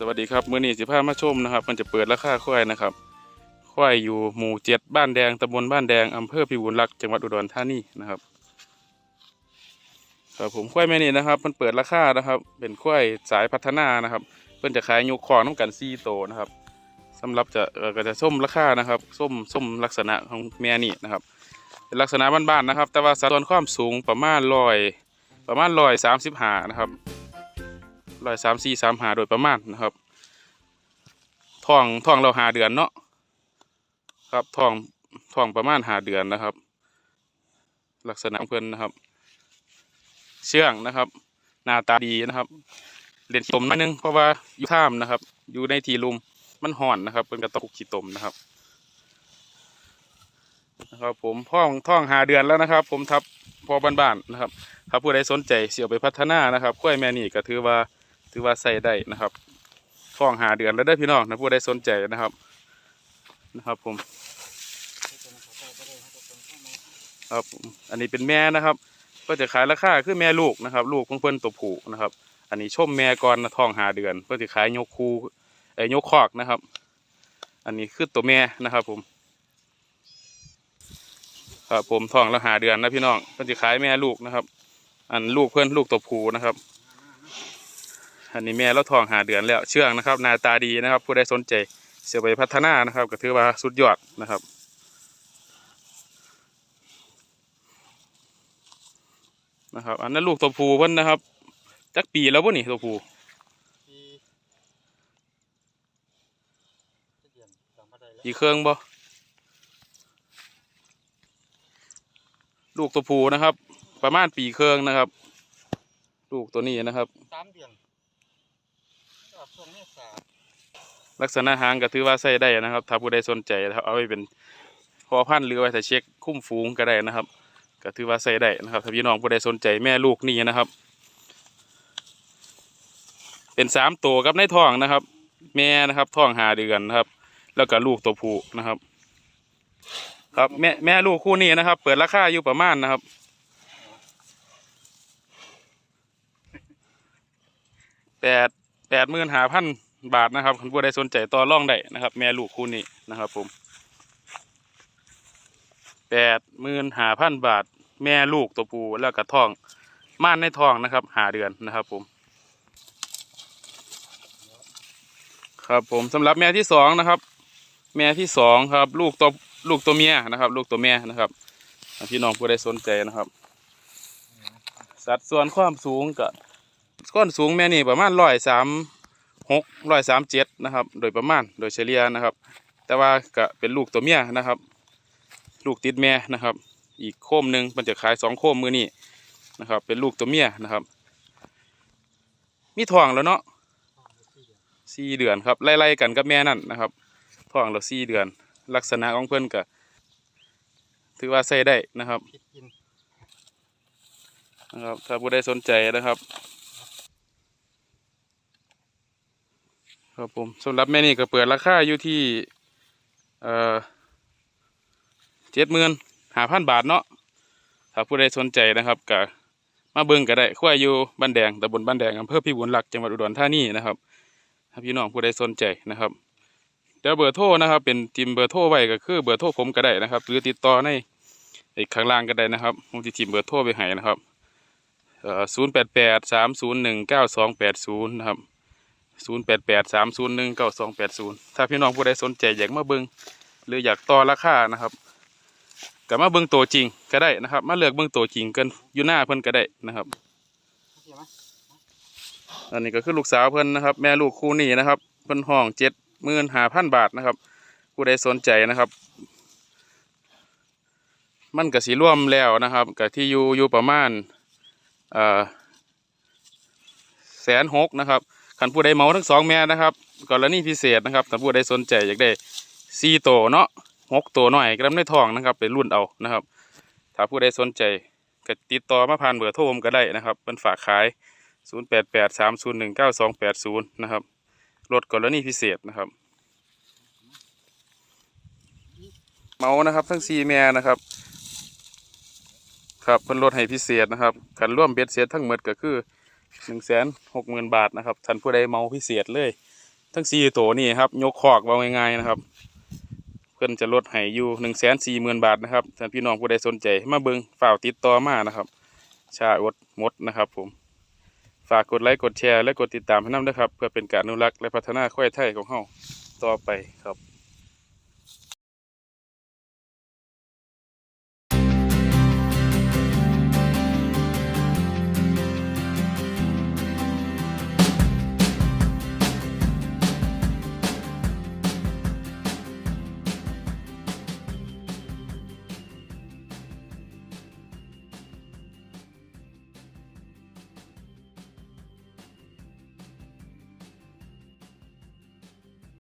สวัสดีครับเมื้อนี้สิพามาชมนะครับ มันจะเปิดราคาควายนะครับ ควายอยู่หมู่เจ็ดบ้านแดงตำบลบ้านแดงอำเภอพิบูลรักษ์จังหวัดอุดรธานีนะครับครับผมควายแม่นี่นะครับ มันเปิดราคานะครับ เป็นควายสายพัฒนานะครับ เพิ่นจะขายยกคองน้ำกันซีโตนะครับสำหรับจะก็จะส้มราคานะครับส้มส้มลักษณะของแม่นี่นะครับ เป็นลักษณะบ้านๆนะครับ แต่ว่าสัดส่วนความสูงประมาณร้อยประมาณร้อยสามสิบห้านะครับ ร้อยสามสี่สามหาโดยประมาณนะครับท่องท่องเราหาเดือนเนาะครับท่องท่องประมาณหาเดือนนะครับ ลักษณะเพื่อนนะครับ เชื่องนะครับ หน้าตาดีนะครับเล่นตมนิดนึงเพราะว่าอยู่ท่ามนะครับ อยู่ในทีลุมมันห่อนนะครับเป็นกระตุกขี้ตมนะครับนะครับผมท่องท่องหาเดือนแล้วนะครับ ผมทับพอบ้านๆนะครับ ถ้าผู้ใดสนใจเสียไปพัฒนานะครับกล้วยแม่นี่ก็ถือว่า ถือว่าใส่ได้นะครับท้องหาเดือนแล้วได้พี่น้องนะผู้ใดสนใจนะครับนะครับผมครับอันนี้เป็นแม่นะครับ ก็จะขายราคาคือแม่ลูกนะครับ ลูกของเพิ่อนตัวผูนะครับ อันนี้ชมแม่ก่อนนะท้องหาเดือนเพื่อจะขายยกคูเอ้ยกคอกนะครับ อันนี้คือตัวแม่นะครับ ผมครับผมท้องแล้วหาเดือนนะพี่น้องเพื่อจะขายแม่ลูกนะครับ อันลูกเพื่อนลูกตัวผูนะครับ อันนี้แม่แล้วทองหาเดือนแล้วเชื่องนะครับหน้าตาดีนะครับ ผู้ใดสนใจเสียไปพัฒนานะครับ ก็ถือว่าสุดยอดนะครับนะครับ อันนั้นลูกตัวผู้เพิ่นนะครับจักปีแล้วบ่นี่ตัวผู้ที่เดือนสามพันได้แล้วปีเครื่องบ่ลูกตัวผู้นะครับ ประมาณปีเครื่องนะครับ ลูกตัวนี้นะครับสามเดือนออกช่วงเมษา ลักษณะหางก็ถือว่าใส่ได้นะครับ ถ้าผู้ใดสนใจเอาไปเป็นพอพันหรือไว้ถ้าเช็คคุ้มฟูงก็ได้นะครับ ก็ถือว่าใส่ได้นะครับถ้าพี่น้องผู้ใดสนใจแม่ลูกนี่นะครับ เป็นสามตัวกับในท้องนะครับ แม่นะครับท้องหาเดือนนะครับ แล้วก็ลูกตัวผู้นะครับ ครับแม่แม่ลูกคู่นี้นะครับ เปิดราคาอยู่ประมาณนะครับแปด แปดหมื่นห้าพันบาทนะครับคุณผู้ใดสนใจต่อร่องได้นะครับ แม่ลูกคู่นี้นะครับผมแปดหมื่นห้าพันบาท แม่ลูกตัวปูแล้วก็ท้อง ม่านในท้องนะครับหาเดือนนะครับผม ครับผมสำหรับแม่ที่สองนะครับ แม่ที่สองครับ ลูกตัวลูกตัวเมียนะครับ ลูกตัวแม่นะครับพี่น้องผู้ใดสนใจนะครับ สัดส่วนความสูงกับ ก้อนสูงแม่นี่ประมาณร้อยสามหกร้อยสามเจ็ดนะครับ โดยประมาณโดยเฉลี่ยนะครับ แต่ว่าก็เป็นลูกตัวเมียนะครับ ลูกติดแม่นะครับ อีกโคมหนึ่งมันจะขายสองโคมมือนี่นะครับ เป็นลูกตัวเมียนะครับ มีทองแล้วเนาะสี่เดือนครับไล่ๆกันกับแม่นั่นนะครับทองแล้วสี่เดือน ลักษณะของเพื่อนก็ถือว่าใส่ได้นะครับนะครับ ถ้าผู้ใดสนใจนะครับ ครับผมสำหรับแม่นี่ก็เปิดราคาอยู่ที่เอ่อเจ็ดหมื่นหาพันบาทเนาะถ้าผู้ใดสนใจนะครับก็มาเบิ่งก็ได้ควายอยู่บ้านแดงตำบลบ้านแดงอำเภอพิบูลรักจังหวัดอุดรธานีนะครับถ้าพี่น้องผู้ใดสนใจนะครับเดี๋ยวเบอร์โทรนะครับ เป็นทีมเบอร์โทรไว้ก็คือเบอร์โทรผมก็ได้นะครับ หรือติดต่อในไอ้ข้างล่างก็ได้นะครับผมจะทีมเบอร์โทรไปให้นะครับศูนย์แปดแปดสามศูนย์หนึ่งเก้าสองแปดศูนย์นะครับ ศูนย์แปดแปดสามศูนย์หนึ่งเก้าสองแปดศูนย์ถ้าพี่น้องผู้ใดสนใจอยากมาเบิ้งหรืออยากต่อราคานะครับก็มาเบิ้งตัวจริงก็ได้นะครับ มาเลือกเบิ้งตัวจริงกันอยู่หน้าเพิ่นก็ได้นะครับ อันนี้ก็คือลูกสาวเพิ่นนะครับ แม่ลูกคู่นี้นะครับ เพิ่นห้องเจ็ดหมื่นห้าพันบาทนะครับ ผู้ใดสนใจนะครับ มันก็สีร่วมแล้วนะครับกับที่อยู่อยู่ประมาณเอ่อแสนหกนะครับ ขันผู้ใดเมาทั้งสองแม่นะครับกรณีพิเศษนะครับถ้าผู้ใดสนใจอยากได้สี่โตเนาะหกโตหน่อยกระในทองนะครับเป็นรุ่นเอานะครับ ถ้าผู้ใดสนใจก็ติดต่อมาผ่านเบอร์โทรผมก็ได้นะครับเป็นฝากขาย 0 8 8 3 0 1 9 2 8 0 นะครับลดกรณีพิเศษนะครับ เมานะครับ ทั้งซีแม่นะครับ ครับเพิ่นลดให้พิเศษนะครับกันร่วมเบ็ดเสร็จทั้งหมดก็คือ หนึ่งแสนหกหมื่นบาทนะครับท่านผู้ใดเมาพิเศษเลย ทั้งสี่ตัวนี่ครับ ยกคอกว่าง่ายๆนะครับ เพื่อนจะลดให้อยู่หนึ่งแสนสี่หมื่นบาทนะครับถ้านพี่น้องผู้ใดสนใจมาเบิงฝ่าติดต่อมานะครับ ชาอดมดนะครับผมฝากกดไลค์กดแชร์และกดติดตามให้น้ำด้วยครับ เพื่อเป็นการอนุรักษ์และพัฒนาควายไทยของเฮาต่อไปครับ